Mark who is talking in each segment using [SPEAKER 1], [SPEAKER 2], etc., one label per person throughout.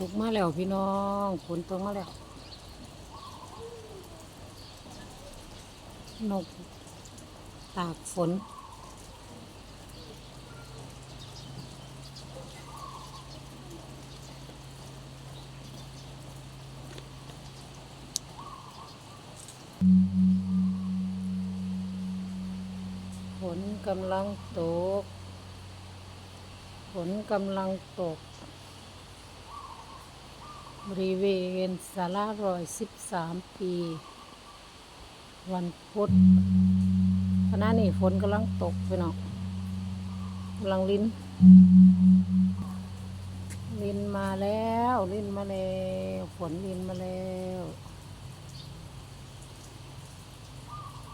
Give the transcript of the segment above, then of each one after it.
[SPEAKER 1] บุกมาแล้วพี่น้องฝนตกมาแล้ว นกตากฝนฝนกำลังตก ฝนกำลังตก บริเวณศาลารอยสิบสามปี วันพุธขณะนี้ฝนกำลังตกไปเนาะกำลังลิ้น ลินมาแล้ว ลินมาแล้วฝนลินมาแล้ว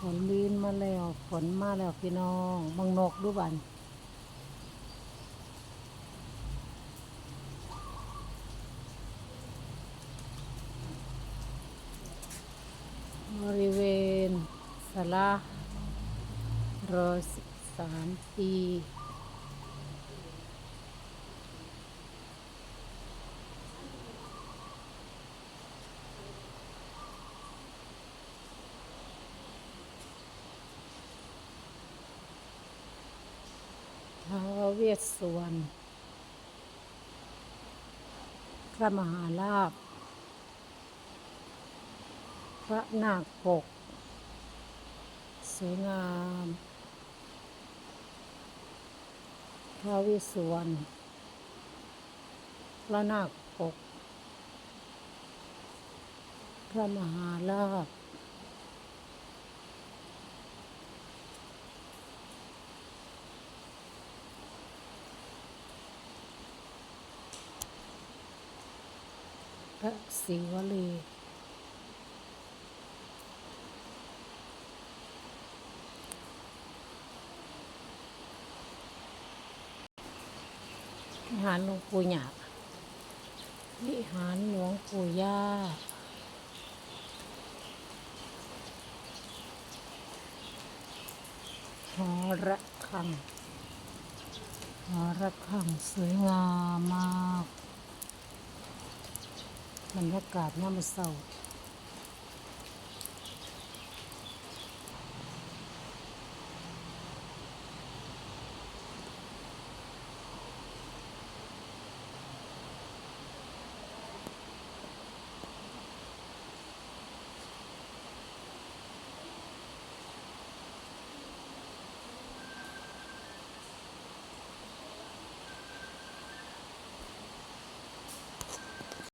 [SPEAKER 1] ฝนลินมาแล้วฝนมาแล้วพี่น้องบังนกดูบัน บริเวณสลารอยสิบสามปีท้าวเวสสวรรณพระมหาลาภ พระนาคปก สวยงาม พระวิสวรรณพระนาคปก พระมหาลาภพระศิวลี วิหารหลวงปู่หยาวิหารหลวงปู่ย่าหอระฆังหอระฆังสวยงามมากบรรยากาศย่ามเศร้า